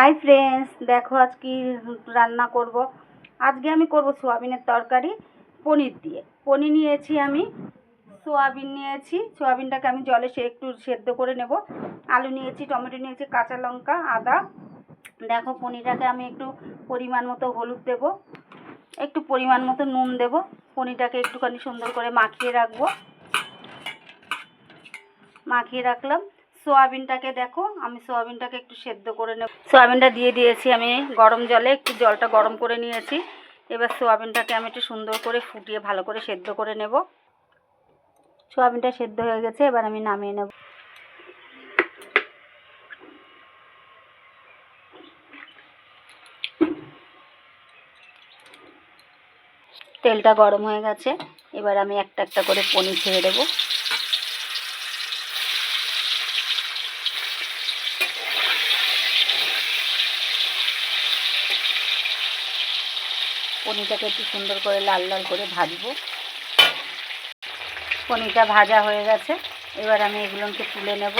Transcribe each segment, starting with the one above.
Hi friends দেখো আজ কি রান্না করব। আজকে আমি করব সোয়াবিনের তরকারি পনির দিয়ে। পনির নিয়েছি আমি, সোয়াবিন নিয়েছি। সোয়াবিনটাকে আমি জলে সে একটু সেদ্ধ করে নেব। আলু নিয়েছি, টমেটো নিয়েছি, কাঁচা লঙ্কা, আদা। দেখো পনিরটাকে আমি একটু পরিমাণ মতো হলুদ দেব। একটু পরিমাণ মতো নুন দেব। পনিরটাকে একটুখানি সুন্দর করে মাখিয়ে রাখব। মাখিয়ে রাখলাম। সোয়াবিনটাকে দেখো, আমি সোয়াবিনটাকে একটু সেদ্ধ করে নেব। সোয়াবিনটা দিয়ে দিয়েছি আমি গরম জলে, একটু জলটা গরম করে নিয়েছি। এবার সোয়াবিনটাকে আমি একটু সুন্দর করে ফুটিয়ে ভালো করে সেদ্ধ করে নেব। সোয়াবিনটা সেদ্ধ হয়ে গেছে, এবার আমি নামিয়ে নেব। তেলটা গরম হয়ে গেছে, এবার আমি একটা একটা করে পনির ছেড়ে দেবো। পনিরটাকে একটু সুন্দর করে লাল লাল করে ভাজবো। পনিরটা ভাজা হয়ে গেছে। এবার আমি এগুলোকে তুলে নেব।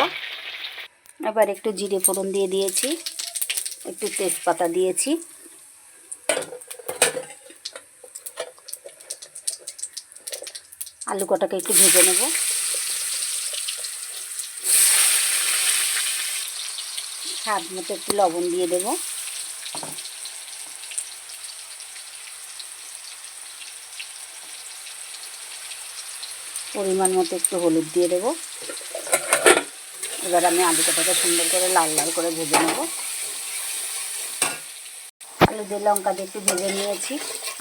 এবার একটু জিরে ফোড়ন দিয়ে দিয়েছি, একটু তেজপাতা দিয়েছি। আলু কটাকে একটু ভেজে নেব। স্বাদ মতো একটু লবণ দিয়ে দেবো। পরিমাণ মতো একটু হলুদ দিয়ে দেবো। এবার আমি আলু কটাকে সুন্দর করে লাল লাল করে ভেজে নেব। আলু দিয়ে লঙ্কা দিয়ে একটু ভেজে নিয়েছি।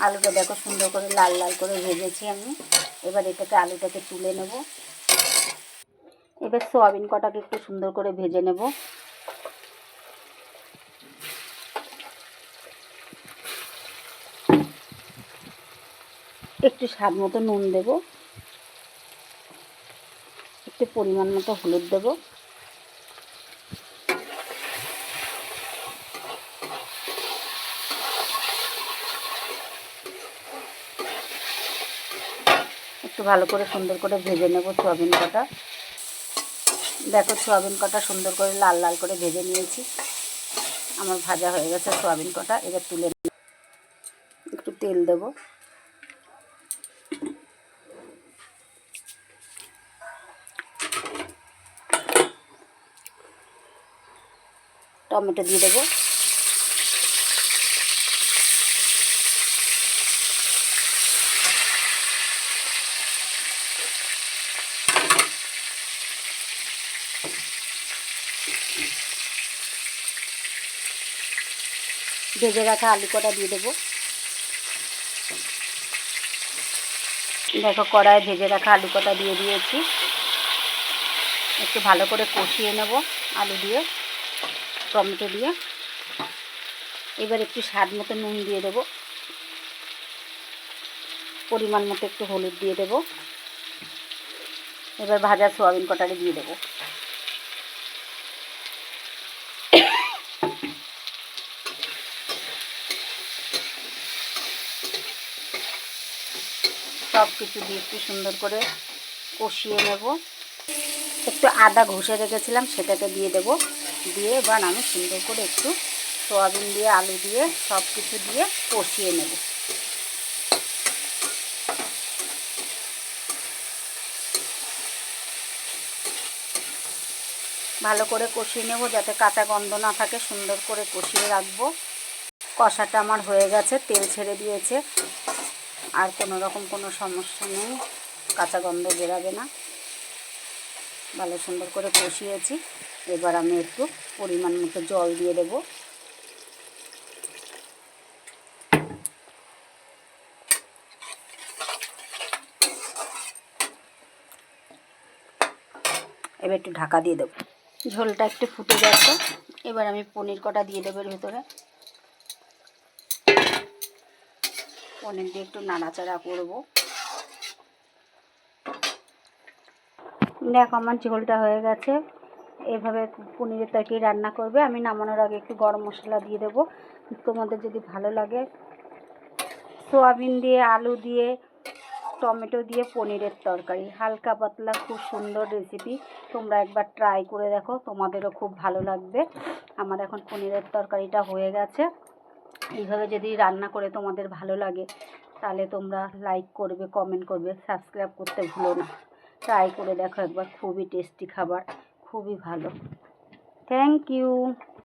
আলুটা দেখো সুন্দর করে লাল লাল করে ভেজেছি আমি। এবার এটাকে আলুটাকে তুলে নেব। এবার সোয়াবিন কটাকে একটু সুন্দর করে ভেজে নেব। একটু স্বাদ মতো নুন দেবো। একটু পরিমাণ মতো হলুদ দেব। একটু ভালো করে সুন্দর করে ভেজে নেব সোয়াবিন কটা। দেখো সোয়াবিন কটা সুন্দর করে লাল লাল করে ভেজে নিয়েছি। আমার ভাজা হয়ে গেছে সোয়াবিন কটা, এবার তুলে একটু তেল দেবো। টমেটো দিয়ে দেবো। ভেজে রাখা আলু কটা দিয়ে দেবো। দেখো কড়ায় ভেজে রাখা আলু কটা দিয়ে দিয়েছি। একটু ভালো করে কষিয়ে নেব আলু দিয়ে। টমেটো দিয়ে। এবার একটু স্বাদ মতো নুন দিয়ে দেবো। পরিমাণ মতো একটু হলুদ দিয়ে দেবো। এবার ভাজা সোয়াবিন কটারে দিয়ে দেবো। সব কিছু দিয়ে একটু সুন্দর করে কষিয়ে নেব। একটু আদা ঘষে রেখেছিলাম, সেটাকে দিয়ে দেব। দিয়ে এবার আমি সুন্দর করে একটু সোয়াবিন দিয়ে, আলু দিয়ে সব কিছু দিয়ে কষিয়ে নেব। ভালো করে কষিয়ে নেব, যাতে কাঁচা গন্ধ না থাকে, সুন্দর করে কষিয়ে রাখব। কষাটা আমার হয়ে গেছে, তেল ছেড়ে দিয়েছে। আর কোনো রকম কোনো সমস্যা নেই, কাঁচা গন্ধ বেরাবে না। ভালো সুন্দর করে কষিয়েছি। এবার আমি একটু পরিমাণ মতো জল দিয়ে দেব। এবার একটু ঢাকা দিয়ে দেবো। ঝোলটা একটু ফুটে গেছে এবার আমি পনির কটা দিয়ে দেবো ভিতরে। পনির দিয়ে একটু নাড়াচাড়া করব। দেখো আমার ঝোলটা হয়ে গেছে। এভাবে পনিরের তরকারি রান্না করবে। আমি নামানোর আগে একটু গরম মশলা দিয়ে দেবো। তোমাদের যদি ভালো লাগে, সোয়াবিন দিয়ে, আলু দিয়ে, টমেটো দিয়ে পনিরের তরকারি। হালকা পাতলা, খুব সুন্দর রেসিপি তোমরা একবার ট্রাই করে দেখো, তোমাদেরও খুব ভালো লাগবে। আমার এখন পনিরের তরকারিটা হয়ে গেছে। এইভাবে যদি রান্না করে তোমাদের ভালো লাগে, তাহলে তোমরা লাইক করবে কমেন্ট করবে সাবস্ক্রাইব করতে ভুলো না। ট্রাই করে দেখো একবার, খুবই টেস্টি খাবার। খুবই ভালো। Thank you